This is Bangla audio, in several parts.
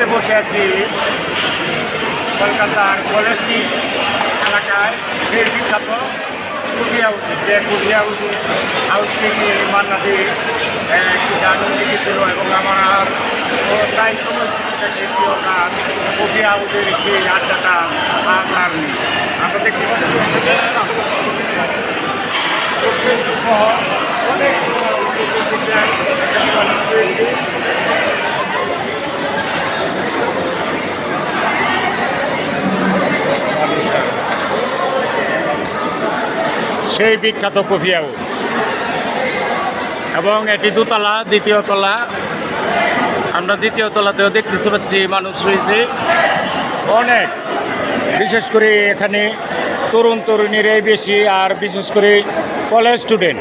আছি। কলকাতার কলেজটি এলাকায় সেই বিখ্যাত কুটিয়া হাউস যে কুটিয়া হাউস হাউসকে নিয়ে মান্নাদি একটি গান লিখেছিল এবং আমার প্রায় সময় প্রিয় গান কুটিয়া হাউসের সেই আড্ডাটা আর নেই আমরা দেখতে পাচ্ছি সহ অনেক মানুষ রয়েছে সেই বিখ্যাত কফি হাউস। এবং এটি দোতলা, দ্বিতীয় তলা। আমরা দ্বিতীয় তলাতেও দেখতে পাচ্ছি, মানুষ রয়েছে। অনেক। বিশেষ করে এখানে তরুণ তরুণীরাই বেশি, আর বিশেষ করে কলেজ স্টুডেন্ট।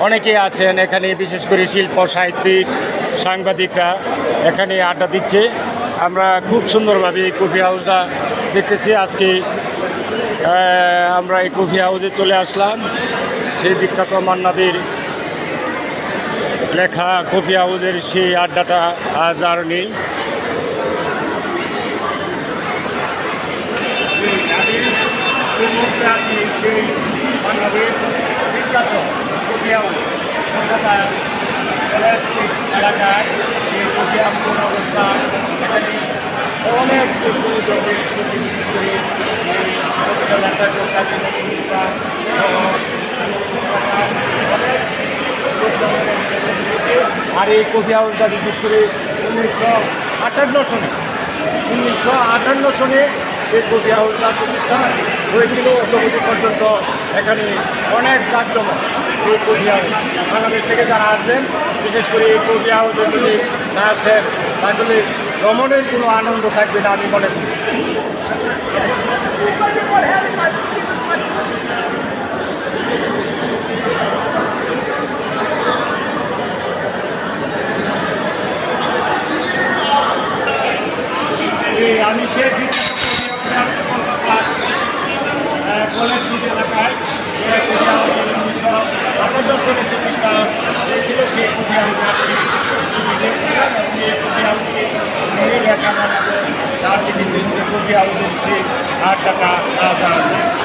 অনেকেই আছেন এখানে, বিশেষ করে শিল্প, সাহিত্যিক, সাংবাদিকরা এখানে আড্ডা দিচ্ছে। আমরা খুব সুন্দরভাবে কফি হাউসটা দেখতেছি। আজকে আমরা এই কফি হাউসে চলে আসলাম। সেই বিখ্যাত মান্নাদের লেখা কফি হাউসের সেই আড্ডাটা আজ আর নেই। অনেক আর এই কফি হাউসটা বিশেষ করে উনিশশো আটান্ন সনে, উনিশশো আটান্ন সনে এই কফি হাউসটা প্রতিষ্ঠা হয়েছিল অদ্যবধি পর্যন্ত। এখানে অনেক কার্যক্রম এই কফি হাউস বাংলাদেশ থেকে যারা আসবেন, বিশেষ করে এই কফি হাউসে যদি না আসেন, তাহলে ভ্রমণের কোনো আনন্দ থাকবে না, আমি মনে করি এই আমি সেই বিখ্যাত কবি আছি কলকাতার আহ, কলেজ স্ট্রিট এলাকায় যে কবি হাউস উনিশশো আটান্ন সালে প্রতিষ্ঠা হয়েছিল সেই আজকে আমি দেখছিলাম এবং এই কবি হাউসকে আর নেই।